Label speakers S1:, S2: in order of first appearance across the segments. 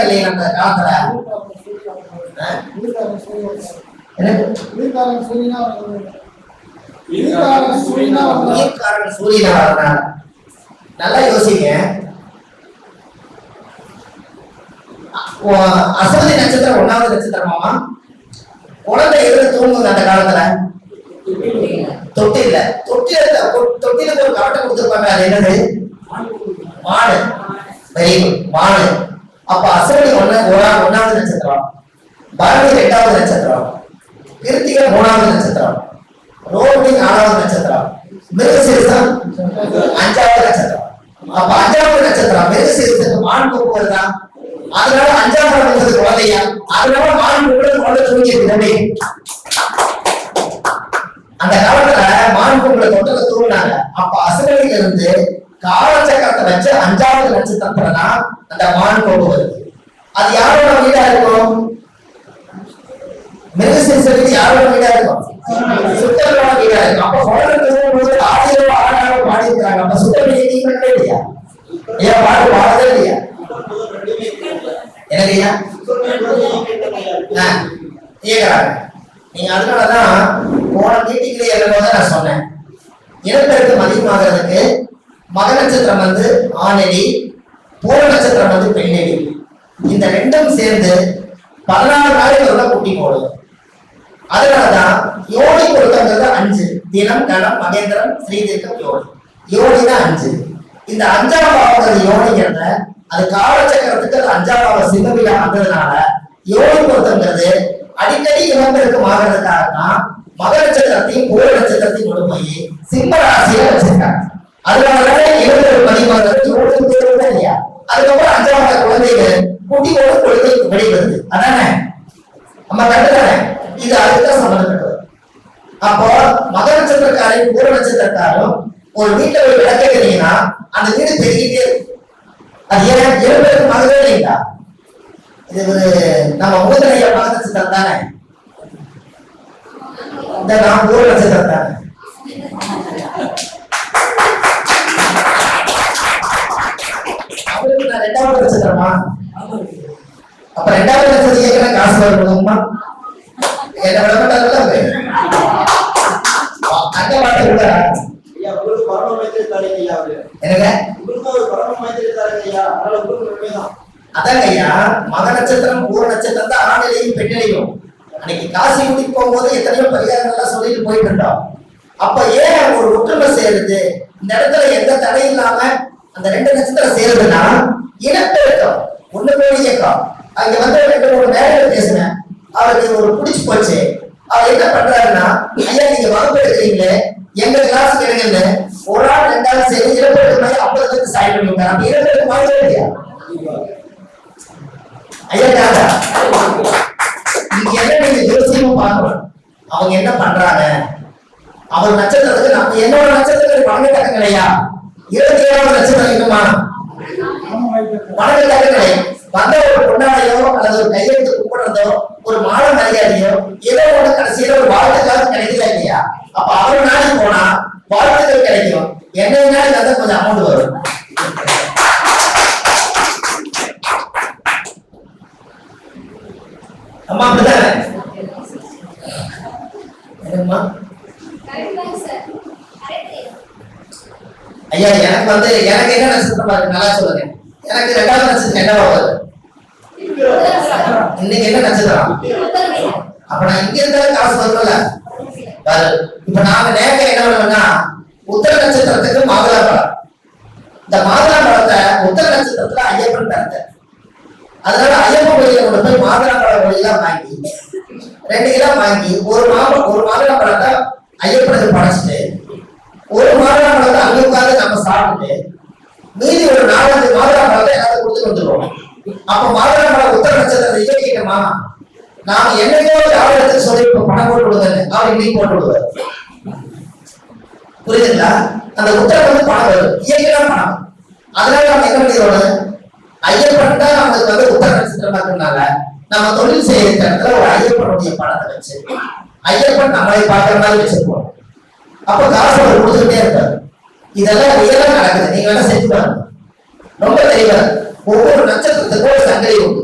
S1: செய்யணும் அந்த காலத்துல நல்லா யோசிங்க. அஸ்வதி நட்சத்திரம் ஒன்னாவது நட்சத்திரமாமா குழந்தை எதுல தூங்குது அந்த காலத்துல? தொட்டில தொட்டில தொட்டிலுக்கு ஒரு கவட்டை கொடுத்துருப்பாங்க அது என்னது? மாடு. வெரி குட் மாடு. அப்ப அஸ்வதி ஒன்னு ஒன்னாவது நட்சத்திரம். பரணி ரெண்டாவது நட்சத்திரம். கிருத்திகை மூணாவது நட்சத்திரம். ரோஹிணி நாலாவது நட்சத்திரம். மிருகசீரிசம் அஞ்சாவது நட்சத்திரம். அப்ப அஞ்சாவது நட்சத்திரம் மிருகசீரிசத்துக்கு மான் கொம்பு தான். அதனால அஞ்சாவது நட்சத்திரம் குழந்தையா? அதனால மான் கொம்பு குழந்தை தூங்கி அந்த காலத்துல மான் கொம்புல தொட்டல தூங்கினாங்க. அப்ப அசுரலில இருந்து காலச்சக்கரத்தை வச்சு அஞ்சாவது நட்சத்திரத்துல தான் அந்த வான் கொம்பு வருது. அது யாரோட வீடா இருக்கும்? மிருகசீரிசத்துக்கு யாரோட வீடா இருக்கும்? சுத்தரோட வீடா இருக்கும். அப்ப குழந்தை தூங்கும்போது ஆயிரம் ஆறாயிரம் பாடி இருக்காங்க அப்ப சுத்தம் நீங்க பண்ணவே இல்லையா? ஏன் பாடு பாடவே இல்லையா? எனக்கு கேக்குறாங்க நீங்க அதனாலதான் போன மீட்டிங்ல எழுதும்போது நான் சொன்னேன். இனப்பெருக்கம் அதிகமாகிறதுக்கு மக நட்சத்திரம் வந்து ஆணடி பூர நட்சத்திரம் வந்து பெண்ணெடி இந்த ரெண்டும் சேர்ந்து பதினாறு நாளைக்கு உள்ள குட்டி போடும் அதனாலதான் யோனி பொருத்தங்கிறது அஞ்சு. தினம் கணம் மகேந்திரம் ஸ்ரீதீர்க்கம் யோனி. யோனி தான் அஞ்சு. இந்த அஞ்சாம் பாவங்கிறது யோனிங்கிறத அது காலச்சக்கரத்துக்கு அது அஞ்சாம் பாவம் சிம்மவில வந்ததுனால யோனி பொருத்தங்கிறது அடிக்கடி இளம்பெருக்கம் ஆகிறதுக்காக தான் மக நட்சத்திரத்தையும் பூர நட்சத்திரத்தையும் கொண்டு போய் சிம்ம ராசியில வச்சிருக்காங்க. அதனாலதான் இளம்பெரும் பதிவாகிறது யோனி தேர்வு இல்லையா? அதுக்கப்புறம் அஞ்சாம் பாவ குழந்தைகள் குட்டியோட குழந்தைக்கு வெளிவருது அதானே? நம்ம கண்டுதானே? இது அதுதான் சம்பந்தப்பட்டது அப்போ மக நட்சத்திரக்காரையும் பூர நட்சத்திரக்காரும் ஒரு வீட்டுல போய் விளக்கிறீங்கன்னா அந்த வீடு பெருகிட்டே அது ஏன்? ஏழு பேருக்கு மகவே இல்லைங்களா? இது ஒரு நம்ம மூதனைய மக நட்சத்திரம் தானே? இந்த நான் பூர நட்சத்திரம் தானே? ரெண்டாவது நட்சத்திரமா அப்ப ரெண்டாவது நட்சத்திரம் கேட்கிற காசு வருமா என்ன விடப்பட்டாங்கல்ல அவரு. அந்த பாட்டு கூட என்னங்க அதாங்க ஐயா மக நட்சத்திரம் பூர நட்சத்திரம் தான் ஆணிலையும் பெண்ணிலையும் அன்னைக்கு காசி குடிக்கு போகும்போது எத்தனையோ பரிகாரங்கள்லாம் சொல்லிட்டு போயிட்டு இருந்தோம். அப்ப ஏன் ஒரு ஒற்றுமை சேருது? இந்த இடத்துல எந்த தடை இல்லாம அந்த ரெண்டு நட்சத்திரம் சேருதுன்னா இனப்பெருக்கம். ஒண்ணு போய் இயக்கம். அங்க வந்து ஒரு மூணு பேசினேன். அவருக்கு ஒரு பிடிச்சு போச்சு. அவர் என்ன பண்றாருன்னா ஐயா நீங்க வகுப்பு எடுக்கிறீங்களே. எங்க கிளாஸ் எடுங்கன்னு. ஒரு ஆள் ரெண்டாவது சேர்ந்து இருபத்தி மாதிரி ஐம்பது பேருக்கு சாய் பண்ணி விட்டாங்க அப்ப இருபத்தி மாதிரி இல்லையா ஐயா தாதா நீங்க என்ன நீங்க ஜோசியமும் பார்க்கணும். அவங்க என்ன பண்றாங்க? அவர் நட்சத்திரத்துக்கு நம்ம என்னோட நட்சத்திரத்துக்கு பணம் தக்க கிடையா இருபத்தி ஏழாவது நட்சத்திரம் என்னமா பணம் கிடையாது வந்த ஒரு கொண்டாடையோ அல்லது ஒரு கையெழுத்து கூப்பிடுறதோ ஒரு மாலை மரியாதையோ ஏதோ ஒன்று கடைசியில ஒரு வாழ்த்துக்காக கிடைக்கல இல்லையா? அப்ப அவர் நாளைக்கு போனா வாழ்த்துக்கள் கிடைக்கும். என்ன நாளைக்கு வந்து கொஞ்சம் அமௌண்ட் வரும். அம்மா அப்படிதானே என்னம்மா? ஐயா எனக்கு வந்து எனக்கு என்ன நட்சத்திரம் பாருங்க நல்லா சொல்லுங்க. எனக்கு ரெண்டாவது நட்சத்திரம் என்ன வருது இன்னைக்கு என்ன நட்சத்திரம் அப்ப நான் இங்க இருந்தாலும் காசு வரும்ல? இப்ப நாங்க நேரம் என்ன பண்ணுவோம்னா உத்தர நட்சத்திரத்துக்கு மாதுளா பழம். இந்த மாதுளா பழத்தை உத்தர நட்சத்திரத்துல ஐயப்பன் பிறந்த அதனால ஐயப்பன் கோயில கொண்டு போய் மாதுளா பழம் கோயிலாம் வாங்கி ரெண்டு கிலோ வாங்கி ஒரு மாதம் ஒரு மாதுளா பழத்தை ஐயப்பனுக்கு படைச்சிட்டு ஒரு மாதம் பழத்தை அங்க உட்கார்ந்து நம்ம சாப்பிட்டு மீதி ஒரு நாலஞ்சு மாதுளா பழத்தை எல்லாத்தையும் கொடுத்து வந்துருவோம். அப்ப மாதுளா பழம் உத்தர நட்சத்திரத்தை இயக்கிட்டோமா நாம என்னைக்கோ எடுத்து சொல்லி இப்ப பணம் போட்டு விடுங்க அவர் இன்னைக்கு போட்டு விடுவார் புரியுதுங்களா? அந்த உத்தரம் வந்து பணம் வரும். இயற்கையான பணம். அதனால நம்ம என்ன பண்ணிடுறோம் ஐயப்பன் தான் நமக்கு வந்து உத்தர நட்சத்திரமா இருக்கனால நம்ம தொழில் செய்யற இடத்துல ஒரு ஐயப்பனுடைய பணத்தை வச்சு ஐயப்பன் நம்மளை பார்க்கிற மாதிரி வச்சிருப்போம். அப்ப காசு அவர் கொடுத்துக்கிட்டே இருப்பார். இதெல்லாம் ரியலா நடக்குது. நீங்க வேணா செஞ்சு பாருங்க. ரொம்ப தெளிவா ஒவ்வொரு நட்சத்திரத்துக்கும் ஒரு சங்கடி உண்டு.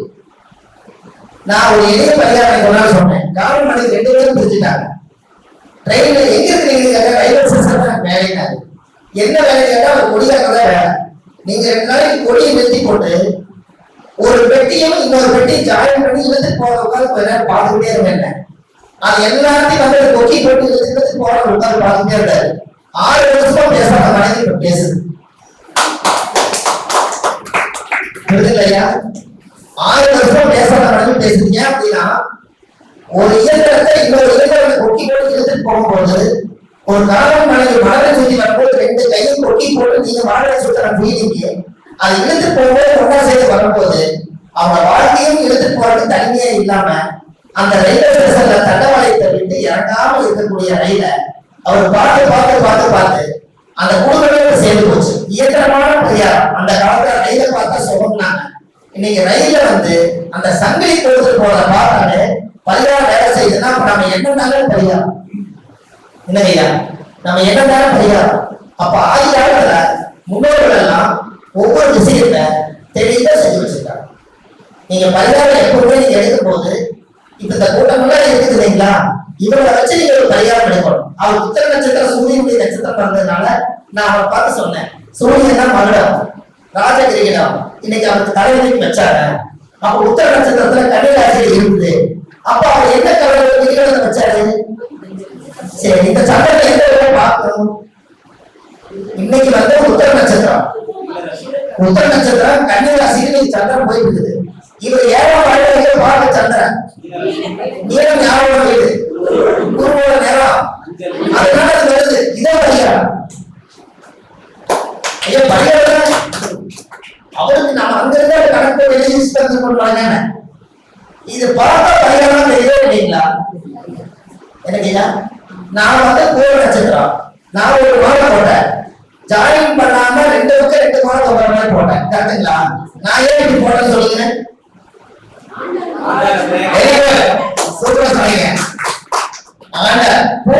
S1: நான் ஒரு எளிய பரிகாரம் ஒரு நாள் சொன்னேன். கவர்மெண்ட் ரெண்டு பேரும் பிரிச்சுட்டாங்க ட்ரெயின்ல எங்க இருக்கிறீங்க ரயில்வே ஸ்டேஷன் வேலைனாரு என்ன வேலை கேட்டா ஒரு கொடியாக தான் வேலை. நீங்க ரெண்டு நாளைக்கு கொடியை நிறுத்தி போட்டு ஒரு பெட்டியும் இன்னொரு பெட்டியும் ஜாயின் பண்ணி இழுத்து போற உட்காந்து கொஞ்ச நேரம் பார்த்துக்கிட்டே இருந்தேன் அது எல்லாத்தையும் வந்து கொக்கி போட்டு இழுத்து இழுத்து போற உட்காந்து பார்த்துட்டே இருந்தாரு ஆறு வருஷமா பேசாத மனைவி இப்ப பேசுது. இல்லையா ஆறு வருஷமா பேசாத. மனைவி பேசுறீங்க அப்படின்னா ஒரு இயந்திரத்தை இன்னொரு இயந்திரத்தை கொட்டி போட்டு இழுத்துட்டு போகும்போது ஒரு கணவன் மனைவி மலரை சுத்தி வரும்போது ரெண்டு கையும் கொட்டி போட்டு நீங்க மனதை சுத்தன புரியுறீங்க அது இழுத்து போகும்போது ஒன்னா சேர்த்து வரும்போது அவங்க வாழ்க்கையும் இழுத்து போறது தனிமையே இல்லாம அந்த ரயில்வே ஸ்டேஷன்ல தண்டவாளத்தை விட்டு இறங்காம இருக்கக்கூடிய ரயில அவர் பார்த்து பார்த்து பார்த்து பார்த்து அந்த கூட்டமே சேர்ந்து போச்சு. இயந்திரமான பரிகாரம். அந்த காலத்துல ரயில பார்த்து சுகம்னாங்க இன்னைக்கு ரயில வந்து அந்த சங்கிலி கொடுத்து போறத பார்த்தாலே பரிகாரம் வேலை செய்யுதுன்னா அப்ப நம்ம என்னன்னாலும் பரிகாரம்? என்ன ஐயா? நம்ம என்னன்னாலும் பரிகாரம்? அப்ப ஆதி காலத்துல முன்னோர்கள் எல்லாம் ஒவ்வொரு விஷயத்த தெளிவா செஞ்சு வச்சிருக்காங்க. நீங்க பரிகாரம் எப்பவுமே நீங்க எடுக்கும் போது இப்ப இந்த கூட்டம் எல்லாம் இருக்குது இல்லைங்களா? இவங்களை வச்சு நீங்க பரிகாரம் எடுக்கணும் அவர் உத்தர நட்சத்திரம் சூரியனுடைய நட்சத்திரம் பண்றதுனால நான் அவரை பார்த்து சொன்னேன். சூரியன் தான் மகுடம் ராஜகிரிகிடம் இன்னைக்கு அவருக்கு தலைவலிக்கு வச்சாங்க அப்ப உத்தர நட்சத்திரத்துல கன்னிராசியில் இருந்தது அப்ப அவர் என்ன கவலை வச்சாரு. சரி இந்த சட்டத்தை எந்த இடத்துல பார்க்கணும்? இன்னைக்கு வந்து உத்தர நட்சத்திரம். உத்தர நட்சத்திரம் கன்னிராசியில் சந்திரன் போயிருக்குது இவர் ஏழாம் வாழ்க்கை பார்க்க சந்திரன். நீளம் ஞாபகம் குருவோட நேரம். அதனால அது வருது? இதே பரிகாரம் ஐயா பரிகாரம் அவருக்கு நம்ம அங்க இருந்த கணக்கு எழுதி தந்து கொள்வாங்க இது பார்த்தா பரிகாரம் தெரியவே இல்லைங்களா நான் வந்து பூர நட்சத்திரம் நான் ஒரு மாலை போட்டேன். ஜாயின் பண்ணாம ரெண்டு பக்கம் ரெண்டு மாலை ஒரு மாதிரி போட்டேன். கரெக்டுங்களா நான் ஏன் இப்படி போட்டேன்னு சொல்லுங்க. Very good. Super சொன்னீங்க. ஆண்ட, பூர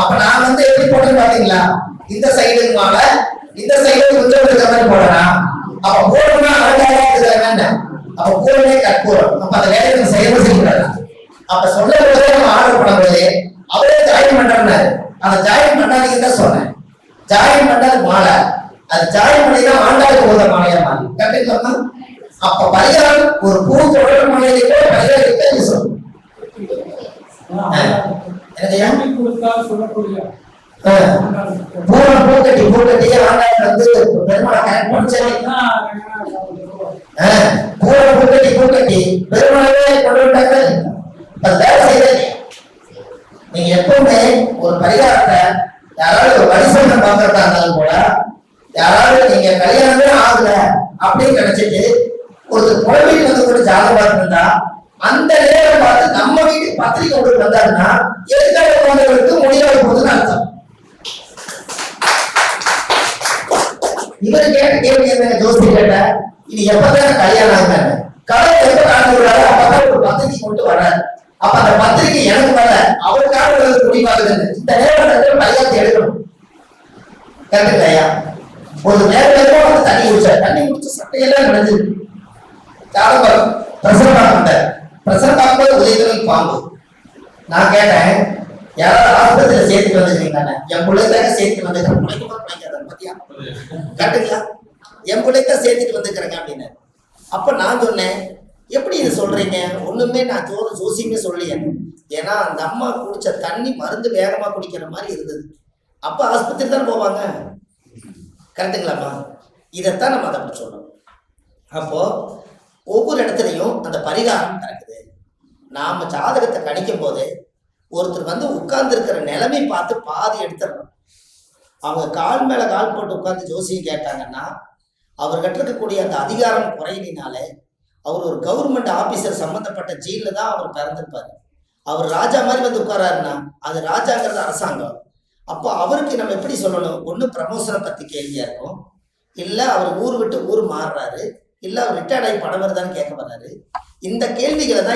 S1: அப்ப நான் வந்து எப்படி போட்டேன்னு பாத்தீங்களா? இந்த சைடுக்கு மாலை இந்த சைடு கொஞ்சம் இருக்க மாதிரி போடலாம் அப்ப பூரம்னா ஆண்டாக இருக்குதாங்க அப்ப பூரமே கற்பூரம் அப்ப அந்த வேலையை நம்ம செய்யவே செய்யக்கூடாது. அப்ப சொல்ல போதே நம்ம ஆர்டர் பண்ணும்போது அவரே ஜாயின் பண்றாரு அந்த ஜாயின் பண்ணாதீங்க தான் சொன்னேன்? ஜாயின் பண்ணது மாலை. அது ஜாயின் பண்ணி தான் ஆண்டாளுக்கு போத மாலையா மாறி. கரெக்டுங்களா அப்ப பரிகாரம் ஒரு பூ தொடர் மாலையிலே கூட பரிகாரம் இருக்கு சொல்லணும் பூக்கட்டி பூக்கட்டி ஆண்டாள் வந்து பெருமாளை கரெக்ட் பண்ணிச்சாரு பூரம் பூக்கட்டி பூக்கட்டி. பெருமாளே கொண்டு வந்தாங்க வேலை செய்யறது நீங்க எப்பவுமே ஒரு பரிகாரத்தை யாராவது ஒரு பரிசோதனை பார்க்கறதா இருந்தாலும் கூட யாராவது நீங்க கல்யாணமே ஆகல அப்படின்னு நினைச்சிட்டு ஒரு குழந்தைக்கு வந்து கூட ஜாதகம் பார்த்துருந்தா அந்த நேரம் பார்த்து நம்ம வீட்டுக்கு பத்திரிகை ஒன்று வந்தாருன்னா எதிர்கால குழந்தைகளுக்கு முடியாது போகுதுன்னு அர்த்தம். இவரு கேட்ட கேள்வி என்ன? ஜோசி கேட்ட இது எப்பதான் கல்யாணம் ஆகுதாங்க கடவுள் எப்ப காட்டு விடுறாரு அப்பதான் ஒரு பத்திரிகை கொண்டு வர்றாரு. அப்ப அந்த பத்திரிகை எனக்கு வரல அவருக்காக முடிவாகுது இந்த நேரம் பையத்தை எடுக்கணும். கரெக்ட் ஐயா? ஒரு நேரம் வந்து தண்ணி குடிச்சார். தண்ணி குடிச்ச சட்டையெல்லாம் நடந்தது ஜாதகம் பிரசரம் பார்க்கிட்ட பிரசரம் பார்க்கும்போது பாம்பு. நான் கேட்டேன் யாராவது ஆஸ்பத்திரியில சேர்த்துட்டு வந்துருக்கீங்க என் பிள்ளைக்காக சேர்த்துட்டு வந்துருக்கேன் பிள்ளைக்கு பிள்ளைக்காத பத்தியா? கட்டுங்களா? என் பிள்ளைக்க சேர்த்துட்டு வந்துக்கிறேங்க அப்படின்னு. அப்ப நான் சொன்னேன் எப்படி இதை சொல்றீங்க? ஒண்ணுமே நான் ஜோ ஜோசியமே சொல்லலையே. ஏன்னா அந்த அம்மா குடிச்ச தண்ணி மருந்து வேகமா குடிக்கிற மாதிரி இருந்தது. அப்ப ஆஸ்பத்திரி தானே போவாங்க? கரெக்டுங்களாம்மா இதைத்தான் நம்ம அதை அப்படி சொல்றோம் அப்போ ஒவ்வொரு இடத்துலையும் அந்த பரிகாரம் கரெக்ட். நாம் ஜாதகத்தை கணிக்கும் போது ஒருத்தர் வந்து உட்கார்ந்துருக்கிற நிலைமை பார்த்து பாதி எடுத்துடணும். அவங்க கால் மேலே கால் போட்டு உட்காந்து ஜோசியம் கேட்டாங்கன்னா அவர்கிட்ட இருக்கக்கூடிய அந்த அதிகாரம் குறையினால அவர் ஒரு கவர்மெண்ட் ஆஃபீஸர் சம்மந்தப்பட்ட ஜெயிலில் தான் அவர் பிறந்திருப்பார். அவர் ராஜா மாதிரி வந்து உட்காராருன்னா அது ராஜாங்கிறது அரசாங்கம். அப்போ அவருக்கு நம்ம எப்படி சொல்லணும்? ஒன்று ப்ரமோஷனை பற்றி கேள்வியாக இருக்கும். இல்லை அவர் ஊர் விட்டு ஊர் மாறுறாரு. இல்லை அவர் ரிட்டையர்ட் ஆகி பணம் வருதான்னு கேட்க வர்றாரு. இந்த கேள்விகளை தான்